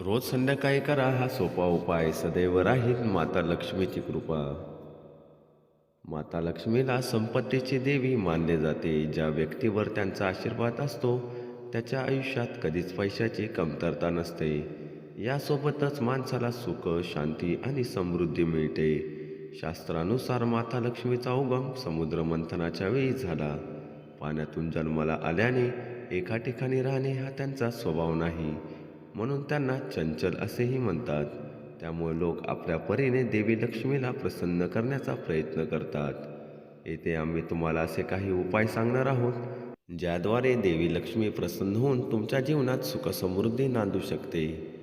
रोज संध्याकाळी करा हा सोपा उपाय. सदैव राहील माता लक्ष्मीची कृपा. माता लक्ष्मीला संपत्तीची देवी मानले जाते. ज्या व्यक्तीवर त्यांचा आशीर्वाद असतो त्याच्या आयुष्यात कधीच पैशाची कमतरता नसते. यासोबतच माणसाला सुख शांती आणि समृद्धी मिळते. शास्त्रानुसार माता लक्ष्मीचा उगम समुद्र मंथनाच्या वेळी झाला. पाण्यातून जन्माला आल्याने एका ठिकाणी राहणे हा त्यांचा स्वभाव नाही. म्हणून त्यांना चंचल असेही म्हणतात. त्यामुळे लोक आपल्या परीने देवी लक्ष्मीला प्रसन्न करण्याचा प्रयत्न करतात. येथे आम्ही तुम्हाला असे काही उपाय सांगणार आहोत ज्याद्वारे देवी लक्ष्मी प्रसन्न होऊन तुमच्या जीवनात सुखसमृद्धी नांदू शकते.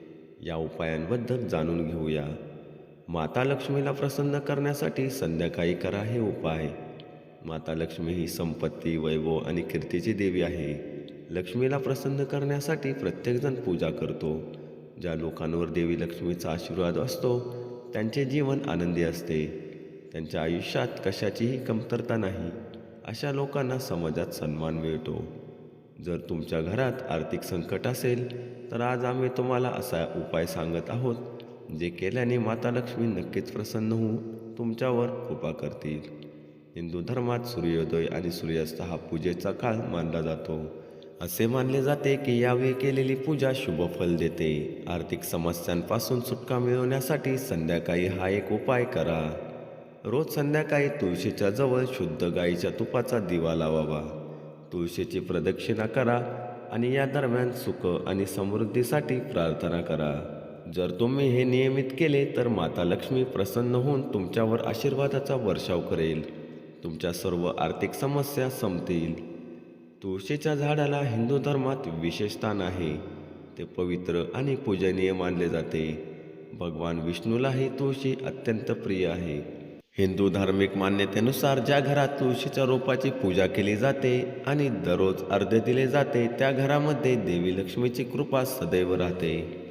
या उपायांबद्दल जाणून घेऊया. माता लक्ष्मीला प्रसन्न करण्यासाठी संध्याकाळी करा हे उपाय. माता लक्ष्मी ही संपत्ती वैभव आणि कीर्तीची देवी आहे. लक्ष्मीला प्रसन्न करण्यासाठी प्रत्येकजण पूजा करतो. ज्या लोकांवर देवी लक्ष्मीचा आशीर्वाद असतो त्यांचे जीवन आनंदी असते. त्यांच्या आयुष्यात कशाचीही कमतरता नाही अशा लोकांना समाजात सन्मान मिळतो. जर तुमच्या घरात आर्थिक संकट असेल तर आज आम्ही तुम्हाला असा उपाय सांगत आहोत जे केल्याने माता लक्ष्मी नक्कीच प्रसन्न होऊन तुमच्यावर कृपा करतील. हिंदू धर्मात सूर्योदय आणि सूर्यास्त हा पूजेचा काळ मानला जातो. असे मानले जाते की यावेळी केलेली पूजा शुभफल देते. आर्थिक समस्यांपासून सुटका मिळवण्यासाठी संध्याकाळी हा एक उपाय करा. रोज संध्याकाळी तुळशीच्या जवळ शुद्ध गाईच्या तुपाचा दिवा लावावा. तुळशीची प्रदक्षिणा करा आणि या दरम्यान सुख आणि समृद्धीसाठी प्रार्थना करा. जर तुम्ही हे नियमित केले तर माता लक्ष्मी प्रसन्न होऊन तुमच्यावर आशीर्वादाचा वर्षाव करेल. तुमच्या सर्व आर्थिक समस्या संपतील. तुळशीच्या झाडाला हिंदू धर्मात विशेष स्थान आहे. ते पवित्र आणि पूजनीय मानले जाते. भगवान विष्णूलाही तुळशी अत्यंत प्रिय आहे. हिंदू धार्मिक मान्यतेनुसार ज्या घरात तुळशीच्या रोपाची पूजा केली जाते आणि दररोज अर्धे दिले जाते त्या घरामध्ये देवी लक्ष्मीची कृपा सदैव राहते.